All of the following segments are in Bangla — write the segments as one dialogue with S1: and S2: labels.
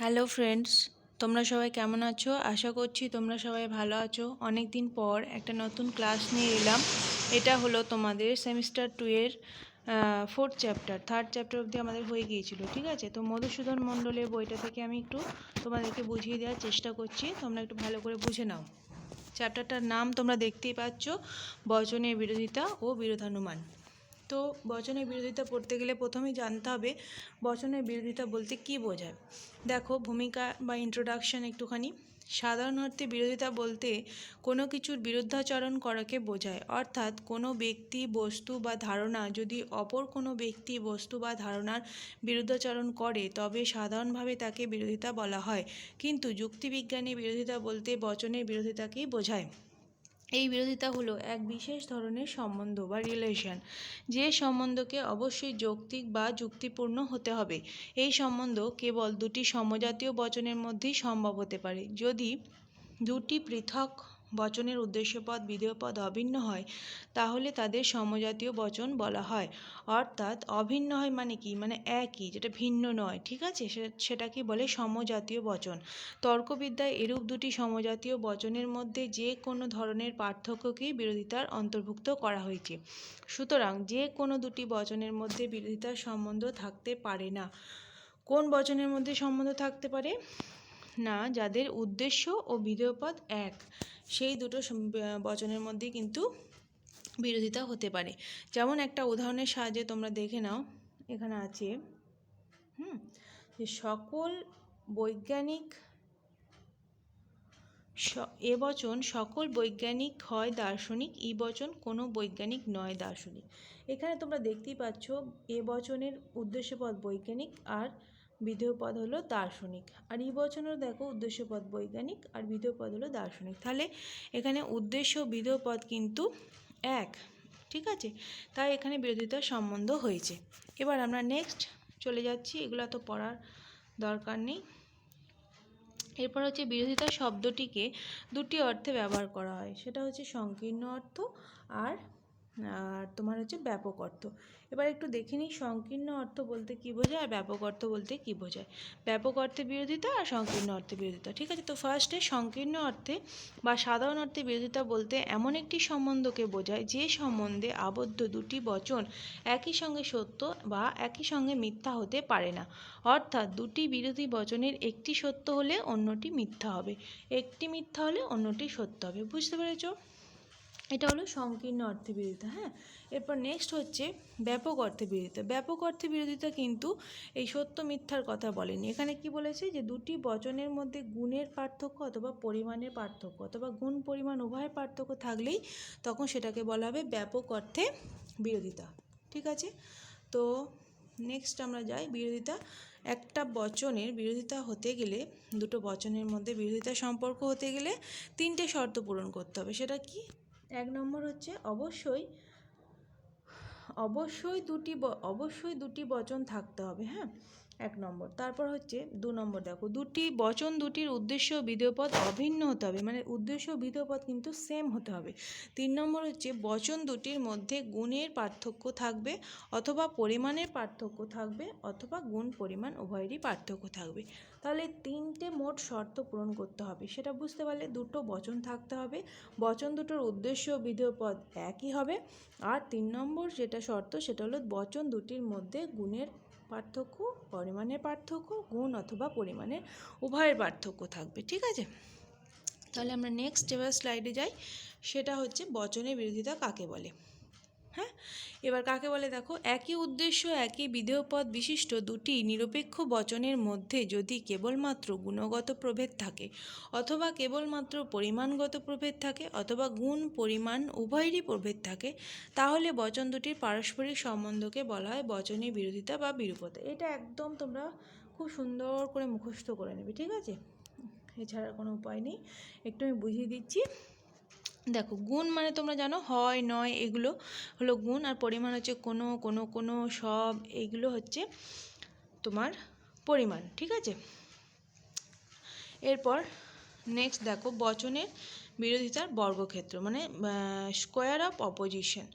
S1: হ্যালো ফ্রেন্ডস তোমরা সবাই কেমন আছো? আশা করছি তোমরা সবাই ভালো আছো। অনেক দিন পর একটা নতুন ক্লাস নিয়ে এলাম। এটা হলো তোমাদের সেমিস্টার টু এর ফোর্থ চ্যাপ্টার থার্ড চ্যাপ্টার অবধি আমাদের হয়ে গিয়েছিল, ঠিক আছে? তো মধুসূদন মণ্ডলের বইটা থেকে আমি একটু তোমাদেরকে বুঝিয়ে দেওয়ার চেষ্টা করছি। তোমরা একটু ভালো করে বুঝে নাও। চ্যাপ্টারটার নাম তোমরা দেখতেই পাচ্ছ, বচনের বিরোধিতা ও বিরোধানুমান। তো বচনের বিরোধিতা পড়তে গেলে প্রথমেই জানতে হবে বচনের বিরোধিতা বলতে কী বোঝায়। দেখো, ভূমিকা বা ইন্ট্রোডাকশন একটুখানি। সাধারণ অর্থে বিরোধিতা বলতে কোনো কিছুর বিরুদ্ধাচরণ করাকে বোঝায়। অর্থাৎ কোনো ব্যক্তি, বস্তু বা ধারণা যদি অপর কোনো ব্যক্তি, বস্তু বা ধারণার বিরুদ্ধাচরণ করে, তবে সাধারণভাবে তাকে বিরোধিতা বলা হয়। কিন্তু যুক্তিবিজ্ঞানী বিরোধিতা বলতে বচনের বিরোধিতাকেই বোঝায়। এই বিরোধিতা হলো এক বিশেষ ধরনের সম্বন্ধ বা রিলেশন যে সম্বন্ধকে অবশ্যই যৌক্তিক বা যুক্তিপূর্ণ হতে হবে। এই সম্বন্ধ কেবল দুটি সমজাতীয় বচনের মধ্যেই সম্ভব হতে পারে। যদি দুটি পৃথক বচনের উদ্দেশ্যপদ, বিধেয়পদ অভিন্ন হয়, তাহলে তাদের সমজাতীয় বচন বলা হয়। অর্থাৎ অভিন্ন হয় মানে কি? মানে একই, যেটা ভিন্ন নয়, ঠিক আছে? সেটাকে বলে সমজাতীয় বচন। তর্কবিদ্যায় এরূপ দুটি সমজাতীয় বচনের মধ্যে যে কোনো ধরনের পার্থক্যকেই বিরোধিতার অন্তর্ভুক্ত করা হয়েছে। সুতরাং যে কোনো দুটি বচনের মধ্যে বিরোধিতার সম্বন্ধ থাকতে পারে না। কোন বচনের মধ্যে সম্বন্ধ থাকতে পারে? না, যাদের উদ্দেশ্য ও বিধেয়পদ এক। সেই দুটো বচনের মধ্যে কিন্তু বিরোধিতা হতে পারে। যেমন একটা উদাহরণের সাহায্যে তোমরা দেখে নাও, এখানে আছে, হুম, যে সকল বৈজ্ঞানিক এ বচন সকল বৈজ্ঞানিক হয় দার্শনিক, ই বচন কোনো বৈজ্ঞানিক নয় দার্শনিক। এখানে তোমরা দেখতেই পাচ্ছ এ বচনের উদ্দেশ্যপদ বৈজ্ঞানিক আর বিধেয় পদ হলো দার্শনিক। আর ই বচনেরও দেখো উদ্দেশ্য পদ বৈজ্ঞানিক, আর বিধেয় পদ হলো দার্শনিক। তাহলে এখানে উদ্দেশ্য বিধেয় পদ কিন্তু এক, ঠিক আছে? তাই এখানে বিরোধিতার সম্বন্ধ হয়েছে। এবার আমরা নেক্সট চলে যাচ্ছি, এগুলো তো পড়ার দরকার নেই। এরপর হচ্ছে বিরোধিতা শব্দটিকে দুটি অর্থে ব্যবহার করা হয়। সেটা হচ্ছে সংকীর্ণ অর্থ আর আর তোমার হচ্ছে ব্যাপক অর্থ। এবার একটু দেখে নিই সংকীর্ণ অর্থ বলতে কী বোঝায় আর ব্যাপক অর্থ বলতে কী বোঝায়। ব্যাপক অর্থে বিরোধিতা আর সংকীর্ণ অর্থে বিরোধিতা, ঠিক আছে? তো ফার্স্টে সংকীর্ণ অর্থে বা সাধারণ অর্থে বিরোধিতা বলতে এমন একটি সম্বন্ধকে বোঝায় যে সম্বন্ধে আবদ্ধ দুটি বচন একই সঙ্গে সত্য বা একই সঙ্গে মিথ্যা হতে পারে না। অর্থাৎ দুটি বিরোধী বচনের একটি সত্য হলে অন্যটি মিথ্যা হবে, একটি মিথ্যা হলে অন্যটি সত্য হবে। বুঝতে পেরেছ? এটা হলো সংকীর্ণ অর্থে বিরোধিতা হ্যাঁ? এরপর নেক্সট হচ্ছে ব্যাপক অর্থে বিরোধিতা ব্যাপক অর্থে বিরোধিতা কিন্তু এই সত্য মিথ্যার কথা বলেনি। এখানে কি বলেছে যে দুটি বচনের মধ্যে গুণের পার্থক্য অথবা পরিমাণের পার্থক্য অথবা গুণ, পরিমাণ উভয়ের পার্থক্য থাকলেই তখন সেটাকে বলা হবে ব্যাপক অর্থে বিরোধিতা। ঠিক আছে? তো নেক্সট আমরা যাই, বিরোধিতা। একটা বচনের বিরোধিতা হতে গেলে, দুটো বচনের মধ্যে বিরোধিতা সম্পর্ক হতে গেলে তিনটে শর্ত পূরণ করতে হবে। সেটা কি? এক নম্বর হচ্ছে অবশ্যই অবশ্যই দুটি অবশ্যই দুটি বচন থাকতে হবে হ্যাঁ? এক নম্বর। তারপর হচ্ছে দু নম্বর দেখো, দুটি বচন দুটির উদ্দেশ্য বিধেয়পদ অভিন্ন হতে হবে মানে উদ্দেশ্য বিধেয়পদ কিন্তু সেম হতে হবে। তিন নম্বর হচ্ছে বচন দুটির মধ্যে গুণের পার্থক্য থাকবে অথবা পরিমাণের পার্থক্য থাকবে অথবা গুণ পরিমাণ উভয়েরই পার্থক্য থাকবে। তাহলে তিনটে মোট শর্ত পূরণ করতে হবে, সেটা বুঝতে পারলে দুটো বচন থাকতে হবে, বচন দুটোর উদ্দেশ্য বিধেয়পদ একই হবে। আর তিন নম্বর যেটা শর্ত সেটা হলো বচন দুটির মধ্যে গুণের পার্থক্য, পরিমাণের পার্থক্য, গুণ অথবা পরিমাণের উভয়ের পার্থক্য থাকবে, ঠিক আছে? তাহলে আমরা নেক্সট এবার স্লাইডে যাই, সেটা হচ্ছে বচনের বিরোধিতা কাকে বলে? হ্যাঁ? এবার কাকে বলে দেখো? একই উদ্দেশ্য, একই বিধেয়পদ বিশিষ্ট দুটি নিরপেক্ষ বচনের মধ্যে যদি কেবলমাত্র গুণগত প্রভেদ থাকে অথবা কেবলমাত্র পরিমাণগত প্রভেদ থাকে অথবা গুণ, পরিমাণ উভয়েরই প্রভেদ থাকে, তাহলে বচন দুটির পারস্পরিক সম্বন্ধকে বলা হয় বচনের বিরোধিতা বা বিরূপতা। এটা একদম তোমরা খুব সুন্দর করে মুখস্থ করে নেবে, ঠিক আছে? এছাড়া কোনো উপায় নেই। একটু আমি বুঝিয়ে দিচ্ছি। দেখো, গুণ মানে তোমরা জানো, হয়, নয়, এগুলো হলো গুণ, আর পরিমাণ হচ্ছে কোনো কোনো কোনো, সব এইগুলো হচ্ছে তোমার পরিমাণ, ঠিক আছে? এরপর নেক্সট দেখো, বচনের বিরোধিতার বর্গক্ষেত্র মানে স্কোয়ার অফ অপোজিশন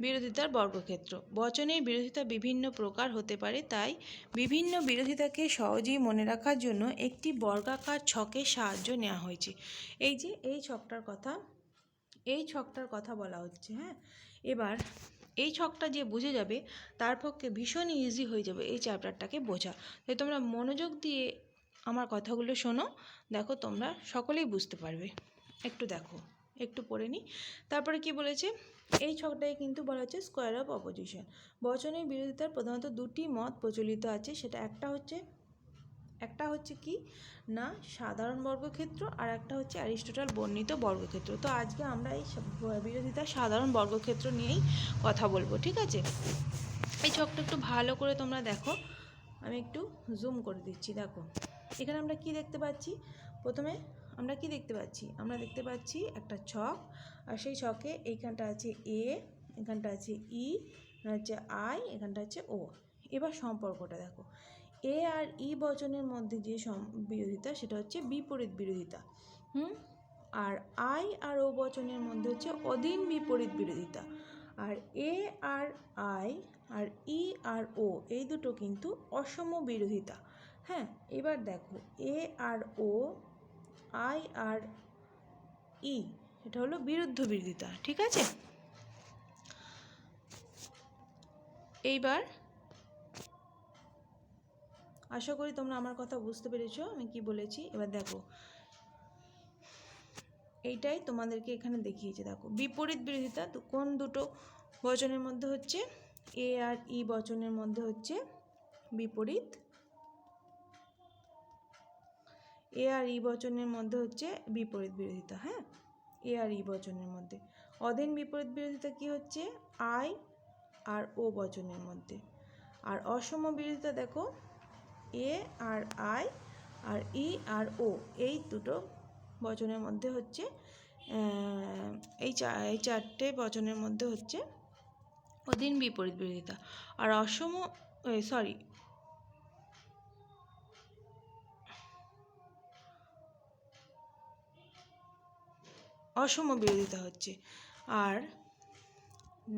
S1: বিরোধিতার বর্গক্ষেত্র। বচনের বিরোধিতা বিভিন্ন প্রকার হতে পারে, তাই বিভিন্ন বিরোধিতাকে সহজেই মনে রাখার জন্য একটি বর্গাকার ছকের সাহায্য নেওয়া হয়েছে। এই যে, এই ছকটার কথা এই ছকটার কথা বলা হচ্ছে হ্যাঁ? এবার এই ছকটা যে বুঝে যাবে, তার পক্ষে ভীষণ ইজি হয়ে যাবে এই চ্যাপ্টারটাকে বোঝা। তাই তোমরা মনোযোগ দিয়ে আমার কথাগুলো শোনো, দেখো তোমরা সকলেই বুঝতে পারবে। একটু দেখো, একটু পড়ে নিই। তারপরে কি বলেছে? এই ছকটায় কিন্তু বলা হচ্ছে স্কোয়ার অফ অপোজিশন বচনের বিরোধিতার প্রধানত দুটি মত প্রচলিত আছে, সেটা একটা হচ্ছে একটা হচ্ছে কি? না, সাধারণ বর্গক্ষেত্র আর একটা হচ্ছে অ্যারিস্টোটাল বর্ণিত বর্গক্ষেত্র। তো আজকে আমরা এই বিরোধিতার সাধারণ বর্গক্ষেত্র নিয়েই কথা বলব, ঠিক আছে? এই ছকটা একটু ভালো করে তোমরা দেখো। আমি একটু জুম করে দিচ্ছি, দেখো। এখানে আমরা কি দেখতে পাচ্ছি? প্রথমে আমরা কি দেখতে পাচ্ছি? আমরা দেখতে পাচ্ছি একটা ছক, আর সেই ছকে এইখানটা আছে এ এখানটা আছে ই এখানে হচ্ছে আই এখানটা হচ্ছে ও এবার সম্পর্কটা দেখো। এ আর ই বচনের মধ্যে যে বিরোধিতা, সেটা হচ্ছে বিপরীত বিরোধিতা। হুম? আর আই আর ও বচনের মধ্যে হচ্ছে অধীন বিপরীত বিরোধিতা। আর এ আর আই আর ই আর ও, এই দুটো কিন্তু অসম বিরোধিতা। হ্যাঁ এবার দেখো, এ আর ও, আই আর ই, এটা হলো বিরুদ্ধ বিরোধিতা, ঠিক আছে? এইবার আশা করি তোমরা আমার কথা বুঝতে পেরেছ, আমি কি বলেছি? এবার দেখো। এইটাই তোমাদেরকে এখানে দেখিয়েছে, দেখো। বিপরীত বিরোধিতা কোন দুটো বচনের মধ্যে হচ্ছে? এ আর ই বচনের মধ্যে হচ্ছে বিপরীত। এ আর ই বচনের মধ্যে হচ্ছে বিপরীত বিরোধিতা হ্যাঁ? এ আর ই বচনের মধ্যে। অধীন বিপরীত বিরোধিতা কি হচ্ছে? আই আর ও বচনের মধ্যে। আর অসম বিরোধিতা দেখো এ আর আই আর ই আর ও, এই দুটো বচনের মধ্যে হচ্ছে এই এই চারটে বচনের মধ্যে হচ্ছে অধীন বিপরীত বিরোধিতা। আর অসম সরি অসম বিরোধিতা হচ্ছে। আর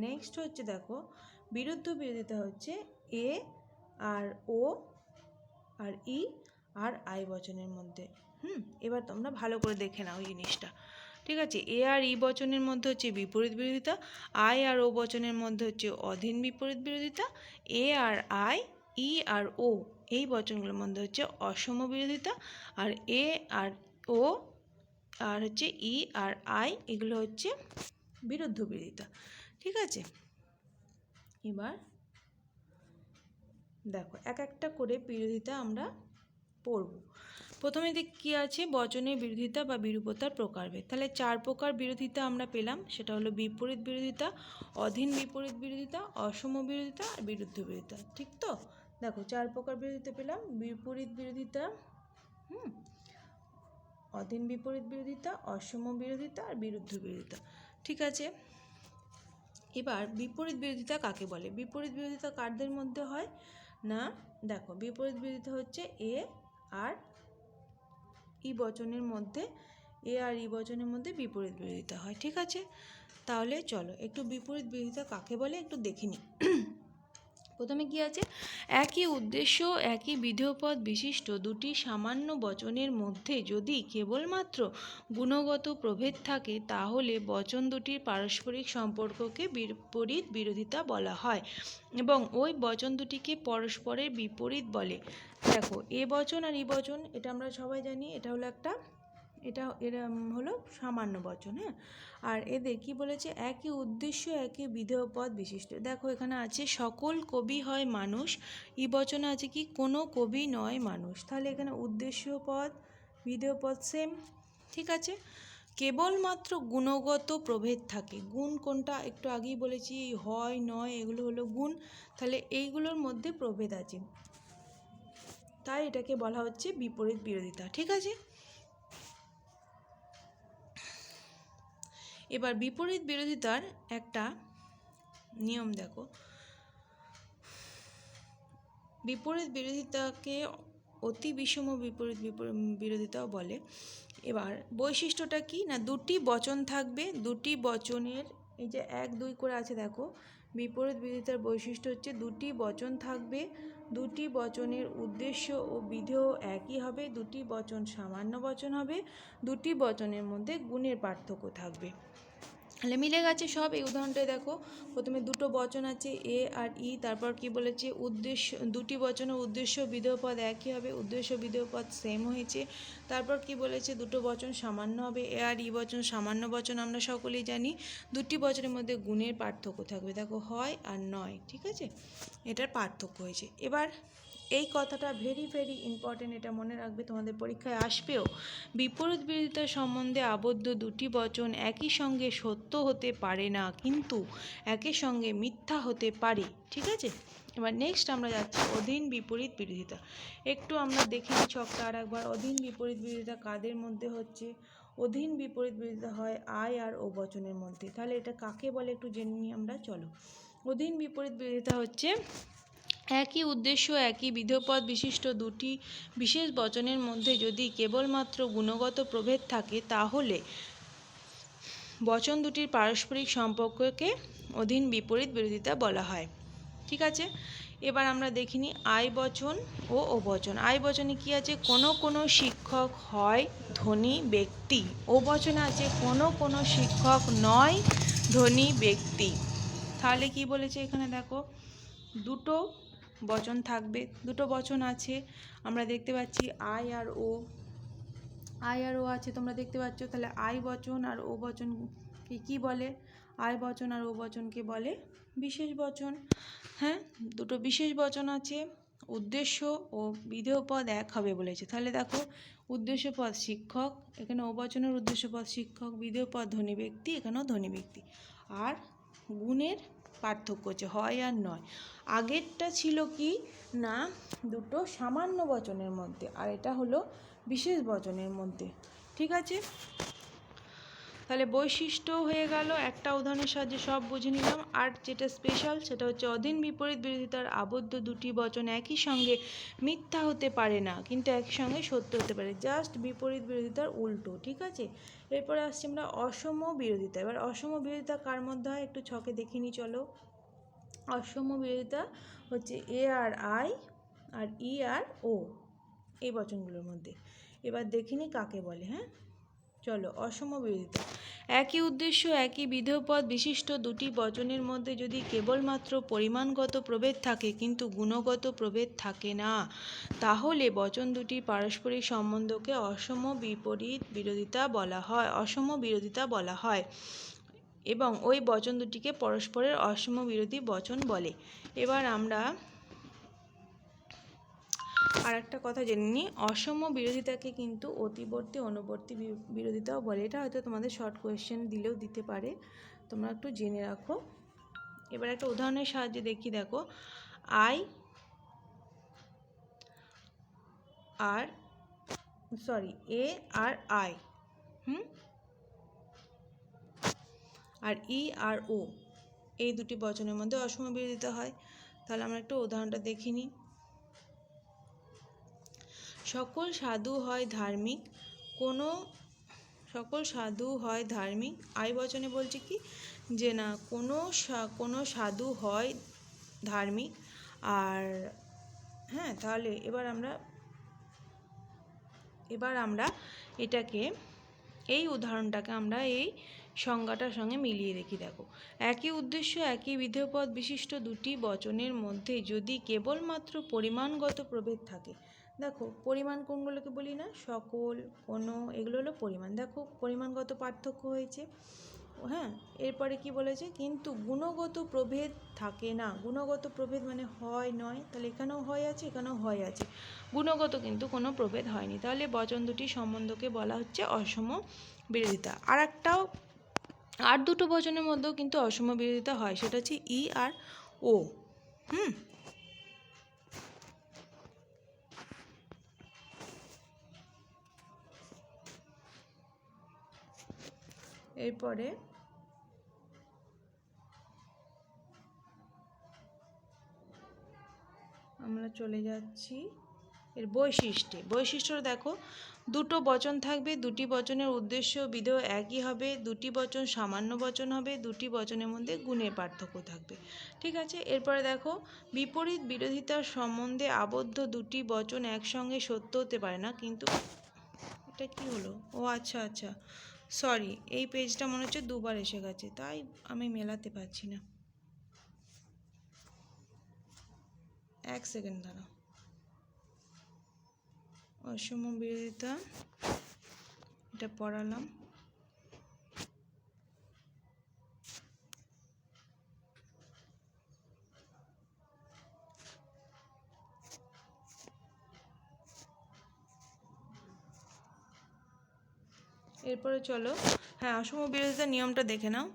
S1: নেক্সট হচ্ছে দেখো, বিরুদ্ধ বিরোধিতা হচ্ছে এ আর ও আর ই আর আই বচনের মধ্যে। হুম, এবার তোমরা ভালো করে দেখে নাও জিনিসটা। ঠিক আছে? এ আর ই বচনের মধ্যে হচ্ছে বিপরীত বিরোধিতা, আই আর ও বচনের মধ্যে হচ্ছে অধীন বিপরীত বিরোধিতা, এ আর আই, ই আর ও এই বচনগুলোর মধ্যে হচ্ছে অসম বিরোধিতা, আর এ আর ও আর হচ্ছে ই আর আই এগুলো হচ্ছে বিরুদ্ধ বিরোধিতা। ঠিক আছে? এবার দেখো, এক একটা করে বিরোধিতা আমরা পড়ব। প্রথমে দেখ, কী আছে? বচনের বিরোধিতা বা বিরূপতার প্রকারভেদ। তাহলে চার প্রকার বিরোধিতা আমরা পেলাম। সেটা হলো বিপরীত বিরোধিতা, অধীন বিপরীত বিরোধিতা, অসম বিরোধিতা আর বিরুদ্ধ বিরোধিতা। ঠিক তো? দেখো, চার প্রকার বিরোধিতা পেলাম। বিপরীত বিরোধিতা, হুম, অধীন বিপরীত বিরোধিতা, অসম বিরোধিতা আর বিরুদ্ধ বিরোধিতা। ঠিক আছে? এবার বিপরীত বিরোধিতা কাকে বলে? বিপরীত বিরোধিতা কারদের মধ্যে হয়? না? দেখো, বিপরীত বিরোধিতা হচ্ছে এ আর ই বচনের মধ্যে, এ আর ই বচনের মধ্যে বিপরীত বিরোধিতা হয়, ঠিক আছে? তাহলে চলো, একটু বিপরীত বিরোধিতা কাকে বলে? একটু দেখে নিই। প্রথমে কি আছে? একই উদ্দেশ্য, একই বিধেয়পদ বিশিষ্ট দুটি সামান্য বচনের মধ্যে যদি কেবলমাত্র গুণগত প্রভেদ থাকে, তাহলে বচন দুটির পারস্পরিক সম্পর্ককে বিপরীত বিরোধিতা বলা হয় এবং ওই বচন দুটিকে পরস্পরের বিপরীত বলে। দেখো, এ বচন আর ই বচন, এটা আমরা সবাই জানি, এটা হলো একটা এটা এরা হলো সামান্য বচন হ্যাঁ? আর এদের কি বলেছে? একই উদ্দেশ্য, একই বিধেয় পদ বিশিষ্ট। দেখো, এখানে আছে, সকল কবি হয় মানুষ। ই বচনে আছে কি? কোনো কবি নয় মানুষ। তাহলে এখানে উদ্দেশ্য পদ, বিধেয় পদ সেম ঠিক আছে? কেবলমাত্র গুণগত প্রভেদ থাকে। গুণ কোনটা? একটু আগেই বলেছি, হয়, নয়, এগুলো হলো গুণ। তাহলে এইগুলোর মধ্যে প্রভেদ আছে। তাই এটাকে বলা হচ্ছে বিপরীত বিরোধিতা, ঠিক আছে? এবার বিপরীত বিরোধিতার একটা নিয়ম দেখো। বিপরীত বিরোধিতাকে অতি বিষম বিপরীত বিপর- বিরোধিতাও বলে। এবার বৈশিষ্ট্যটা কি? না, দুটি বচন থাকবে। দুটি বচনের এই যে এক, দুই করে আছে দেখো। বিপরীত বিরোধিতার বৈশিষ্ট্য হচ্ছে দুটি বচন থাকবে। দুটি বচনের উদ্দেশ্য ও বিধেয় একই হবে। দুটি বচন সামান্য বচন হবে। দুটি বচনের মধ্যে গুণের পার্থক্য থাকবে। তাহলে মিলে গেছে সব। এই উদাহরণটায় দেখো, প্রথমে দুটো বচন আছে, এ আর ই, তারপর কি বলেছে? উদ্দেশ্য, দুটি বচনের উদ্দেশ্য বিধেয় পদ একই হবে, উদ্দেশ্য বিধেয় পদ সেম হয়েছে। তারপর কি বলেছে? দুটো বচন সামান্য হবে, এ আর ই বচন সামান্য বচন আমরা সকলেই জানি। দুটি বচনের মধ্যে গুণের পার্থক্য থাকবে। দেখো, হয় আর নয়, ঠিক আছে? এটার পার্থক্য হয়েছে। এবার এই কথাটা ভেরি ভেরি ইম্পর্টেন্ট এটা মনে রাখবে, তোমাদের পরীক্ষায় আসবেও। বিপরীত বিরোধিতা সম্বন্ধে আবদ্ধ দুটি বচন একই সঙ্গে সত্য হতে পারে না, কিন্তু একই সঙ্গে মিথ্যা হতে পারে, ঠিক আছে? এবার নেক্সট আমরা যাচ্ছি অধীন বিপরীত বিরোধিতা। একটু আমরা দেখে ছকটা আর একবার। অধীন বিপরীত বিরোধিতা কাদের মধ্যে হচ্ছে? অধীন বিপরীত বিরোধিতা হয় আয় আর ও বচনের মধ্যে। তাহলে এটা কাকে বলে একটু জেনে নিই আমরা? চলো। অধীন বিপরীত বিরোধিতা হচ্ছে একই উদ্দেশ্য, একই বিধপদ বিশিষ্ট দুটি বিশেষ বচনের মধ্যে যদি কেবলমাত্র গুণগত প্রভেদ থাকে, তাহলে বচন দুটির পারস্পরিক সম্পর্ককে অধীন বিপরীত বিরোধিতা বলা হয়। ঠিক আছে? এবার আমরা দেখিনি আয় বচন ও ও বচন। আয় বচনে কি আছে? কোনো কোনো শিক্ষক হয় ধনী ব্যক্তি। ও বচনে আছে, কোনো কোনো শিক্ষক নয় ধনী ব্যক্তি। তাহলে কি বলেছে এখানে দেখো? দুটো বচন থাকবে। দুটো বচন আছে, আমরা দেখতে পাচ্ছি আই আর ও। আই আর ও আছে, তোমরা দেখতে পাচ্ছ, তাহলে আই বচন আর ও বচনকে কি বলে? আই বচন আর ও বচনকে বলে বিশেষ বচন। হ্যাঁ দুটো বিশেষ বচন আছে, উদ্দেশ্য ও বিধেয় পদ এক হবে বলেছে। তাহলে দেখো উদ্দেশ্য পদ শিক্ষক, এখানে ও বচনের উদ্দেশ্য পদ শিক্ষক বিধেয় পদ ধনী ব্যক্তি, এখানেও ধনী ব্যক্তি। আর গুণের পার্থক্য হচ্ছে, হয় আর নয়। আগেরটা ছিল কি? না, দুটো সামান্য বচনের মধ্যে, আর এটা হলো বিশেষ বচনের মধ্যে। ঠিক আছে? তাহলে বৈশিষ্ট্য হয়ে গেল, একটা উদাহরণের সাহায্যে সব বুঝে নিলাম। আর যেটা স্পেশাল সেটা হচ্ছে অধীন বিপরীত বিরোধিতার আবদ্ধ দুটি বচন একই সঙ্গে মিথ্যা হতে পারে না, কিন্তু একই সঙ্গে সত্য হতে পারে। জাস্ট বিপরীত বিরোধিতার উল্টো, ঠিক আছে? এরপরে আসছি আমরা অসম বিরোধিতা। এবার অসম বিরোধিতা কার মধ্যে হয়? একটু ছকে দেখে দেখিনি চলো। অসম বিরোধিতা হচ্ছে এ আর আই আর ই আর ও এই বচনগুলোর মধ্যে। এবার দেখিনি কাকে বলে হ্যাঁ? চলো, অসম বিরোধিতা। একই উদ্দেশ্য, একই বিধেয়পদ বিশিষ্ট দুটি বচনের মধ্যে যদি কেবলমাত্র পরিমাণগত প্রভেদ থাকে কিন্তু গুণগত প্রভেদ থাকে না, তাহলে বচন দুটি পারস্পরিক সম্বন্ধকে অসম বিপরীত বিরোধিতা বলা হয়, অসম বিরোধিতা বলা হয় এবং ওই বচন দুটিকে পরস্পরের অসম বিরোধী বচন বলে। এবার আমরা আর একটা কথা জেনে নিই। অসম বিরোধিতাকে কিন্তু অতিবর্তী, অনুবর্তী বিরোধিতাও বলে। এটা হয়তো তোমাদের শর্ট কোয়েশ্চেন দিলেও দিতে পারে। তোমরা একটু জেনে রাখো। এবার একটা উদাহরণের সাহায্যে দেখি, দেখো। আই আর সরি এ আর আই, হুম? আর ই আর ও, এই দুটি বচনের মধ্যে অসম বিরোধিতা হয়। তাহলে আমরা একটু উদাহরণটা দেখি নিই। সকল সাধু হয় ধার্মিক, কোনো সকল সাধু হয় ধার্মিক। আই বচনে বলছে কি? যে না, কোনো কোনো সাধু হয় ধার্মিক। আর হ্যাঁ তাহলে এবার আমরা এবার আমরা এটাকে, এই উদাহরণটাকে আমরা এই সংজ্ঞাটার সঙ্গে মিলিয়ে দেখি, দেখো। একই উদ্দেশ্য, একই বিধেয়পদ বিশিষ্ট দুটি বচনের মধ্যে যদি কেবলমাত্র পরিমাণগত প্রভেদ থাকে দেখো পরিমাণ কোনগুলোকে বলি না, সকল, কোনো, এগুলো হলো পরিমাণ। দেখো পরিমাণগত পার্থক্য হয়েছে হ্যাঁ? এরপরে কি বলেছে? কিন্তু গুণগত প্রভেদ থাকে না। গুণগত প্রভেদ মানে হয় নয়, তাহলে এখানেও হয় আছে, এখানেও হয় আছে। গুণগত কিন্তু কোনো প্রভেদ হয়নি। তাহলে বচন দুটি সম্বন্ধকে বলা হচ্ছে অসম বিরোধিতা। আর একটাও আর দুটো বচনের মধ্যেও কিন্তু অসম বিরোধিতা হয়, সেটা হচ্ছে ই আর ও। হুম? এরপরে আমরা চলে যাচ্ছি এর বৈশিষ্ট্যে। বৈশিষ্ট্য দেখো, দুটো বচন থাকবে, দুটি বচনের উদ্দেশ্য বিধেয় একই হবে, দুটি বচন সামান্য বচন হবে, দুটি বচনের মধ্যে গুণের পার্থক্য থাকবে। ঠিক আছে? এরপরে দেখো, বিপরীত বিরোধিতার সম্বন্ধে আবদ্ধ দুটি বচন একসঙ্গে সত্য হতে পারে না, কিন্তু এটা কি হলো? ও আচ্ছা আচ্ছা। সরি, এই পেজটা মনে হচ্ছে দুবার এসে গেছে, তাই আমি মেলাতে পারছি না। এক সেকেন্ড দাঁড়াও। অসম বিরোধিতা, এটা পড়ালাম। এরপরে চলো। হ্যাঁ অসম বিরোধিতার নিয়মটা দেখে নাও।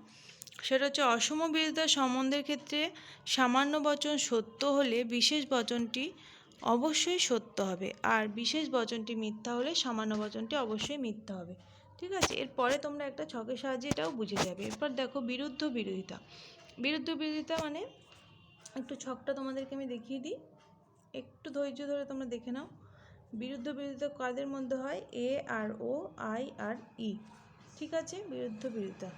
S1: সেটা হচ্ছে অসম বিরোধিতার সম্বন্ধের ক্ষেত্রে সামান্য বচন সত্য হলে বিশেষ বচনটি অবশ্যই সত্য হবে। আর বিশেষ বচনটি মিথ্যা হলে সামান্য বচনটি অবশ্যই মিথ্যা হবে। ঠিক আছে? এরপরে তোমরা একটা ছকের সাহায্যে এটাও বুঝে যাবে। এরপর দেখো বিরুদ্ধ বিরোধিতা। বিরুদ্ধ বিরোধিতা মানে একটু ছকটা তোমাদেরকে আমি দেখিয়ে দিই। একটু ধৈর্য ধরে তোমরা দেখে নাও। বিরুদ্ধ বিরোধিতা কাদের মধ্যে হয়? এ আর ও আই আর ই ঠিক আছে? বিরুদ্ধ বিরোধিতা।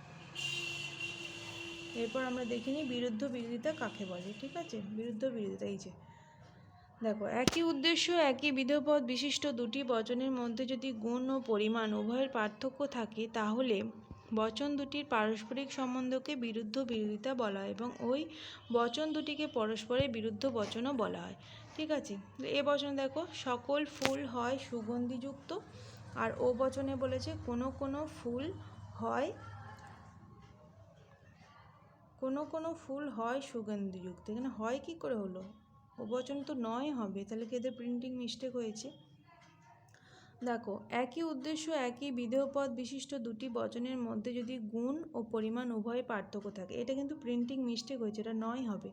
S1: এরপর আমরা দেখে নিই বিরুদ্ধ বিরোধিতা কাকে বলে। ঠিক আছে? বিরুদ্ধ বিরোধিতা, এই যে। দেখো, একই উদ্দেশ্য, একই বিধপদ বিশিষ্ট দুটি বচনের মধ্যে যদি গুণ ও পরিমাণ উভয়ের পার্থক্য থাকে, তাহলে বচন দুটির পারস্পরিক সম্বন্ধকে বিরুদ্ধ বিরোধিতা বলা হয় এবং ওই বচন দুটিকে পরস্পরের বিরুদ্ধ বচনও বলা হয়। ঠিক আছে? এ বচন দেখো, সকল ফুল হয় সুগন্ধিযুক্ত, আর ও বচনে বলেছে কোনো কোনো ফুল হয়, কোনো কোনো ফুল হয় সুগন্ধিযুক্ত। এখানে হয় কি করে হলো? ও বচন তো নয় হবে, তাহলে কি এদের প্রিন্টিং মিস্টেক হয়েছে? দেখো, একই উদ্দেশ্য, একই বিধেয়পদ বিশিষ্ট দুটি বচনের মধ্যে যদি গুণ ও পরিমাণ উভয় পার্থক্য থাকে, এটা কিন্তু প্রিন্টিং মিস্টেক হয়েছে, এটা নয় হবে।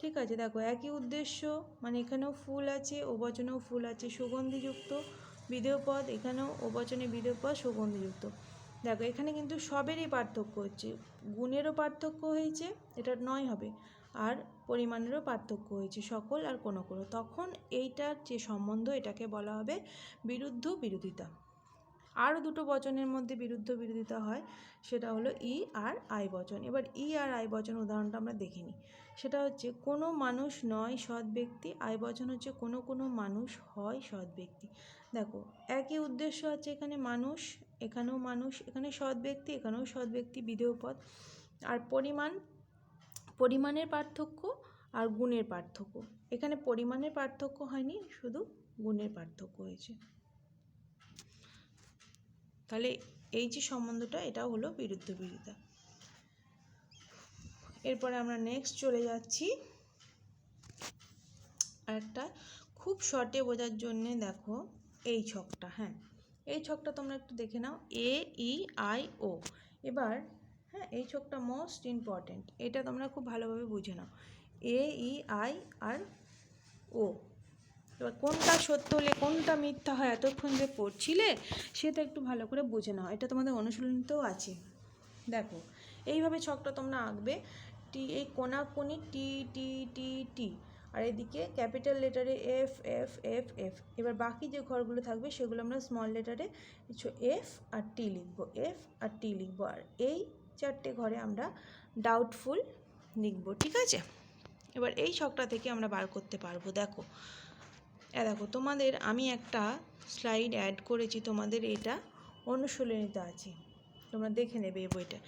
S1: ঠিক আছে, দেখো, একই উদ্দেশ্য মানে এখানেও ফুল আছে, ও বচনেও ফুল আছে, সুগন্ধিযুক্ত বিধেয়পদ, এখানেও ও বচনে বিধেয়পদ, সুগন্ধিযুক্ত। দেখো, এখানে কিন্তু সবেরই পার্থক্য হচ্ছে, গুণেরও পার্থক্য হয়েছে, এটা নয় হবে। আর পরিমাণেরও পার্থক্য হয়েছে সকল আর কোনো কোনো। তখন এইটার যে সম্বন্ধ এটাকে বলা হবে বিরুদ্ধ বিরোধিতা। আরও দুটো বচনের মধ্যে বিরুদ্ধ বিরোধিতা হয়, সেটা হলো ই আর আই বচন। এবার ই আর আই বচন উদাহরণটা আমরা দেখে নিই। সেটা হচ্ছে, কোনো মানুষ নয় সৎ ব্যক্তি, আই বচন হচ্ছে, কোনো কোনো মানুষ হয় সৎ ব্যক্তি। দেখো, একই উদ্দেশ্য আছে এখানে মানুষ, এখানেও মানুষ, এখানে সৎ ব্যক্তি, এখানেও সৎ ব্যক্তি, বিধেয় পদ। আর পরিমাণ পরিমাণের পার্থক্য আর গুণের পার্থক্য। এখানে পরিমাণের পার্থক্য হয়নি, শুধু গুণের পার্থক্য হয়েছে। তাহলে এই যে সম্বন্ধটা এটা হলো বিরুদ্ধ বিরোধিতা। এরপরে আমরা নেক্সট চলে যাচ্ছি। একটা খুব শর্টে বোঝার জন্যে দেখো এই ছকটা হ্যাঁ। এই ছকটা তোমরা একটু দেখে নাও। এ ই আই ও এবার হ্যাঁ এই ছকটা মোস্ট ইম্পর্ট্যান্ট এটা তোমরা খুব ভালোভাবে বুঝে নাও। এ ই আই আর ও এবার কোনটা সত্য হলে, কোনটা মিথ্যা হয় এতক্ষণ যে পড়ছিলে, সেটা একটু ভালো করে বুঝে নাও। এটা তোমাদের অনুশীলনীতেও আছে। দেখো, এইভাবে ছকটা তোমরা আঁকবে। টি এই কোনাকুনি টি টি টি টি আর এদিকে ক্যাপিটাল লেটারে এফ এফ এফ এফ এবার বাকি যে ঘরগুলো থাকবে, সেগুলো আমরা স্মল লেটারে কিছু এফ আর টি লিখব। এফ আর টি লিখব। আর এই চারটে ঘরে আমরা ডাউটফুল লিখব, ঠিক আছে? এবার এই ছকটা থেকে আমরা বার করতে পারব, দেখো। এ দেখো, তোমাদের আমি একটা স্লাইড অ্যাড করেছি, তোমাদের এটা অনুশীলনীতে আছে। তোমরা দেখে নেবে এই বইটা।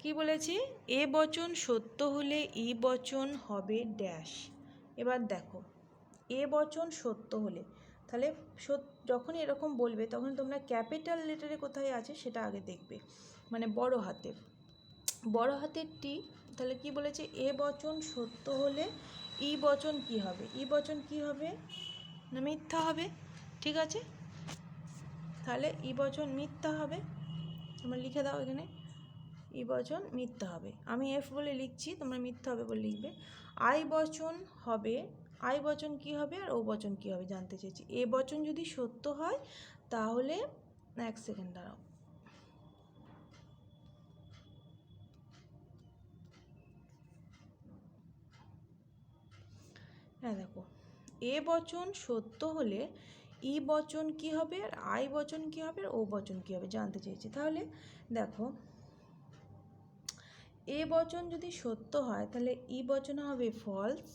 S1: কি বলেছে? এ বচন সত্য হলে ই বচন হবে ড্যাশ এবার দেখো, এ বচন সত্য হলে, তাহলে যখন এরকম বলবে, তখন তোমরা ক্যাপিটাল লেটারে কোথায় আছে সেটা আগে দেখবে মানে বড় হাতের বড় হাতের টি তাহলে কি বলেছে? এ বচন সত্য হলে ই বচন কি হবে? ই বচন কি হবে? না মিথ্যা হবে? ঠিক আছে? তাহলে ই বচন মিথ্যা হবে। তোমরা লিখে দাও এখানে। ই বচন মিথ্যা হবে। আমি এফ বলে লিখছি, তোমরা মিথ্যা হবে বলে লিখবে। আই বচন হবে। আই বচন কি হবে? আর ও বচন কি হবে? জানতে চেয়েছি। এ বচন যদি সত্য হয়, তাহলে এক সেকেন্ড দাঁড়াও। হ্যাঁ দেখো। এ বচন সত্য হলে ই বচন কি হবে আর আই বচন কি হবে আর ও বচন কি হবে জানতে চেয়েছে। তাহলে দেখো, এ বচন যদি সত্য হয় তাহলে ই বচন হবে ফলস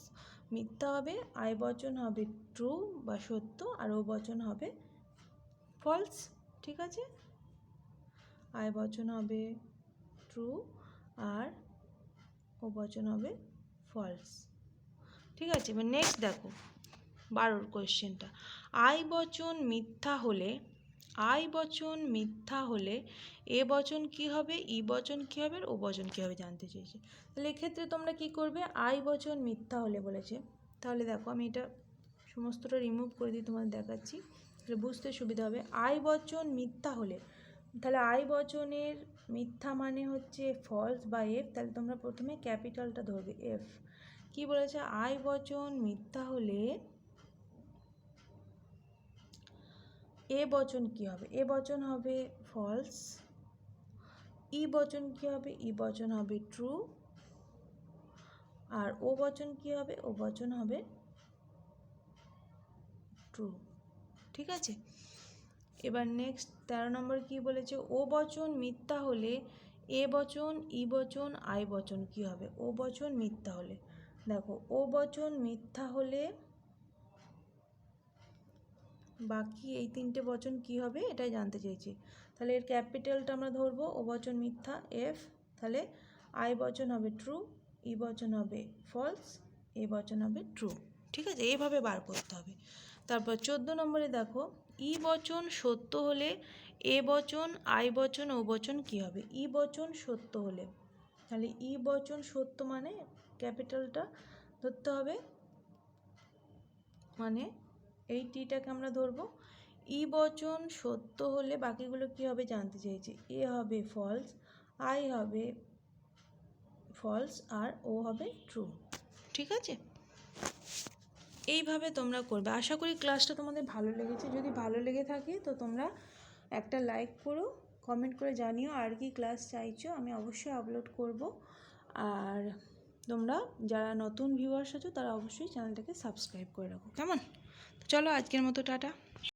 S1: মিথ্যা হবে, আই বচন হবে ট্রু বা সত্য আর ও বচন হবে ফলস ঠিক আছে? আই বচন হবে ট্রু আর ও বচন হবে ফলস ঠিক আছে? এবার নেক্সট দেখো, বারোর কোয়েশ্চেনটা আই বচন মিথ্যা হলে, আই বচন মিথ্যা হলে, এ বচন কি হবে, ই বচন কি হবে ও বচন কি হবে জানতে চেয়েছে। তাহলে এক্ষেত্রে তোমরা কি করবে? আই বচন মিথ্যা হলে বলেছে। তাহলে দেখো, আমি এটা সমস্তটা রিমুভ করে দিয়ে তোমাদের দেখাচ্ছি। তাহলে বুঝতে সুবিধা হবে। আই বচন মিথ্যা হলে, তাহলে আই বচনের মিথ্যা মানে হচ্ছে ফলস বা এফ তাহলে তোমরা প্রথমে ক্যাপিটালটা ধরবে এফ কি বলেছে? আই বচন মিথ্যা হলে এ বচন কি হবে? এ বচন হবে ফলস ই বচন কি হবে? ই বচন হবে ট্রু আর ও বচন কি হবে? ও বচন হবে ট্রু ঠিক আছে? এবার নেক্সট তেরো নম্বর কি বলেছে? ও বচন মিথ্যা হলে এ বচন, ই বচন, আই বচন কি হবে? ও বচন মিথ্যা হলে। দেখো, ও বচন মিথ্যা হলে বাকি এই তিনটে বচন কি হবে এটাই জানতে চেয়েছি তাহলে এর ক্যাপিটালটা আমরা ধরবো, ও বচন মিথ্যা, এফ, তাহলে আই বচন হবে ট্রু, ই বচন হবে ফলস, এ বচন হবে ট্রু। ঠিক আছে, এইভাবে বার করতে হবে। তারপর চোদ্দ নম্বরে দেখো, ই বচন সত্য হলে এ বচন, আই বচন, ও বচন কি হবে? ই বচন সত্য হলে। তাহলে ই বচন সত্য মানে ক্যাপিটালটা ধরতে হবে। মানে এই টিটাকে আমরা ধরবো। ই বচন সত্য হলে বাকিগুলো কি হবে জানতে চাইছি। এ হবে ফলস আই হবে ফলস আর ও হবে ট্রু ঠিক আছে? এইভাবে তোমরা করবে। আশা করি ক্লাসটা তোমাদের ভালো লেগেছে। যদি ভালো লেগে থাকে তো তোমরা একটা লাইক করো কমেন্ট করে জানিও। আর কি ক্লাস চাইছো আমি অবশ্যই আপলোড করব। আর তোমরা যারা নতুন ভিউয়ার্স আছো, তারা অবশ্যই চ্যানেলটাকে সাবস্ক্রাইব করে রাখো। কেমন? চলো আজকের মতো, টাটা।